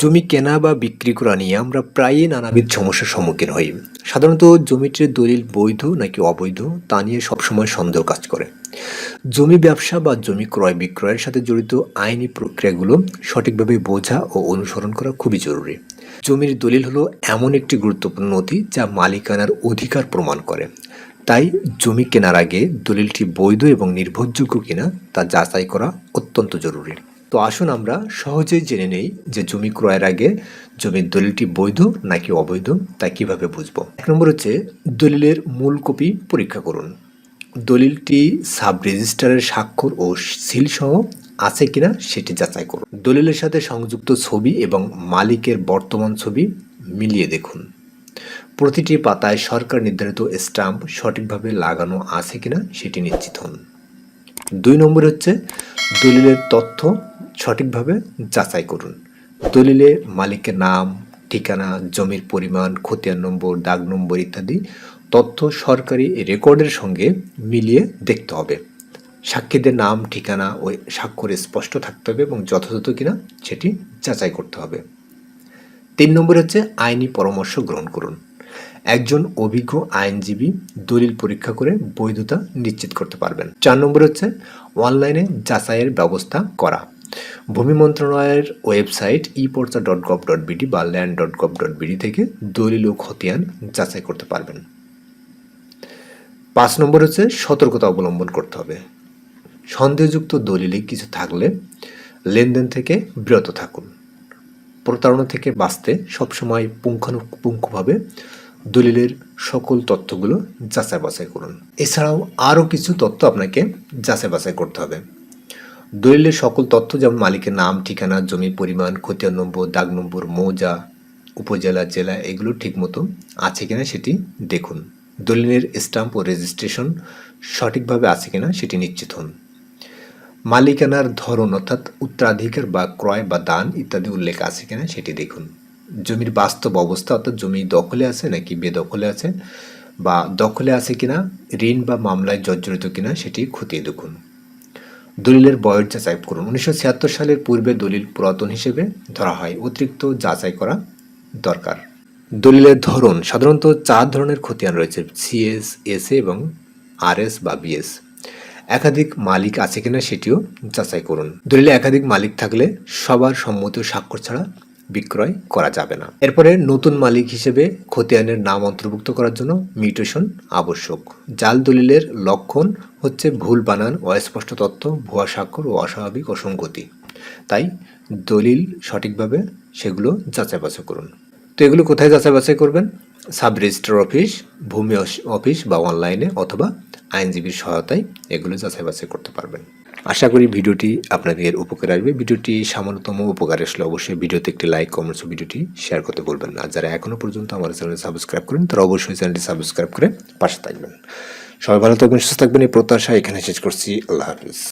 জমি কেনা বা বিক্রি করা নিয়ে আমরা প্রায়ই নানাবিধ সমস্যার সম্মুখীন হই। সাধারণত জমিটির দলিল বৈধ নাকি অবৈধ, তা নিয়ে সবসময় সন্দেহ কাজ করে। জমি ব্যবসা বা জমি ক্রয় বিক্রয়ের সাথে জড়িত আইনি প্রক্রিয়াগুলো সঠিকভাবে বোঝা ও অনুসরণ করা খুবই জরুরি। জমির দলিল হলো এমন একটি গুরুত্বপূর্ণ নথি যা মালিকানার অধিকার প্রমাণ করে। তাই জমি কেনার আগে দলিলটি বৈধ এবং নির্ভরযোগ্য কিনা তা যাচাই করা অত্যন্ত জরুরি। তো আসুন আমরা সহজেই জেনে নেই যে জমি ক্রয়ের আগে জমির দলিলটি বৈধ নাকি অবৈধ তা কীভাবে বুঝব? এক নম্বর হচ্ছে দলিলের মূল কপি পরীক্ষা করুন। দলিলটি সাব রেজিস্ট্রারের স্বাক্ষর ও সিল সহ আছে কিনা সেটি যাচাই করুন। দলিলের সাথে সংযুক্ত ছবি এবং মালিকের বর্তমান ছবি মিলিয়ে দেখুন। প্রতিটি পাতায় সরকার নির্ধারিত স্টাম্প সঠিকভাবে লাগানো আছে কিনা সেটি নিশ্চিত হন। দুই নম্বর হচ্ছে দলিলের তথ্য সঠিকভাবে যাচাই করুন। দলিলে মালিকের নাম, ঠিকানা, জমির পরিমাণ, খতিয়ান নম্বর, দাগ নম্বর ইত্যাদি তথ্য সরকারি রেকর্ডের সঙ্গে মিলিয়ে দেখতে হবে। সাক্ষীদের নাম, ঠিকানা ও স্বাক্ষর স্পষ্ট থাকতে হবে এবং যথাযথ কিনা সেটি যাচাই করতে হবে। তিন নম্বর হচ্ছে আইনি পরামর্শ গ্রহণ করুন। একজন অভিজ্ঞ আইনজীবী দলিল পরীক্ষা করে বৈধতা নিশ্চিত করতে পারবেন। চার নম্বর হচ্ছে অনলাইনে যাচাইয়ের ব্যবস্থা করা। ভূমি মন্ত্রণালয়ের website e porcha dot gov dot BD বা land dot gov dot BD থেকে দলিল ও খতিয়ান যাচাই করতে পারবেন। পাঁচ নম্বর হচ্ছে সতর্কতা অবলম্বন করতে হবে। সন্দেহযুক্ত দলিলে কিছু থাকলে লেনদেন থেকে বিরত থাকুন। প্রতারণা থেকে বাঁচতে সবসময় পুঙ্খানুপুঙ্খভাবে দলিলের সকল তথ্যগুলো যাচাই বাছাই করুন। এছাড়াও আরও কিছু তথ্য আপনাকে যাচাই বাছাই করতে হবে। দলিলের সকল তথ্য যেমন মালিকের নাম, ঠিকানা, জমি পরিমাণ, খতিয়ান নম্বর, দাগ নম্বর, মৌজা, উপজেলা, জেলা, এগুলো ঠিকমতো আছে কিনা সেটি দেখুন। দলিলের স্টাম্প ও রেজিস্ট্রেশন সঠিকভাবে আছে কিনা সেটি নিশ্চিত হন। মালিকানার ধরন অর্থাৎ উত্তরাধিকার বা ক্রয় বা দান ইত্যাদি উল্লেখ আছে কিনা সেটি দেখুন। জমির বাস্তব অবস্থা অর্থাৎ জমি দখলে আছে নাকি বেদখলে আছে বা দখলে আছে কিনা, ঋণ বা মামলায় জর্জরিত কিনা সেটি খতিয়ে দেখুন। দলিলের বয়স যাচাই করুন। উনিশশো ছিয়াত্তর সালের পূর্বে দলিল পুরাতন হিসেবে ধরা হয়। অতিরিক্ত যাচাই করা দরকার। দলিলের ধরন, সাধারণত চার ধরনের খতিয়ান রয়েছে, সিএস এসএ এবং আরএস বা বিএস একাধিক মালিক আছে কিনা সেটিও যাচাই করুন। দলিলে একাধিক মালিক থাকলে সবার সম্মত স্বাক্ষর ছাড়া বিক্রয় করা যাবে না। এরপরে নতুন মালিক হিসেবে খতিয়ানের নাম অন্তর্ভুক্ত করার জন্য মিউটেশন আবশ্যক। জাল দলিলের লক্ষণ হচ্ছে ভুল বানান, অস্পষ্ট তথ্য ভুয়া স্বাক্ষর ও অস্বাভাবিক অসঙ্গতি। তাই দলিল সঠিকভাবে সেগুলো যাচাই বাছাই করুন। তো এগুলো কোথায় যাচাই বাছাই করবেন? সাব রেজিস্ট্রার অফিস, ভূমি অফিস বা অনলাইনে অথবা আইনজীবীর সহায়তায় এগুলো যাচাই বাছাই করতে পারবেন। আশা করি ভিডিওটি আপনাদের উপকার আসবে। ভিডিওটি সামান্যতম উপকার আসলে অবশ্যই ভিডিওতে একটি লাইক কমেন্টস ভিডিওটি শেয়ার করতে বলবেন না। যারা এখনও পর্যন্ত আমার চ্যানেল সাবস্ক্রাইব করেন, তারা অবশ্যই চ্যানেলটি সাবস্ক্রাইব করে পাশে থাকবেন। সবাই ভালো থাকবেন, সুস্থ থাকবেন, এই প্রত্যাশা এখানে শেষ করছি। আল্লাহ হাফিজ।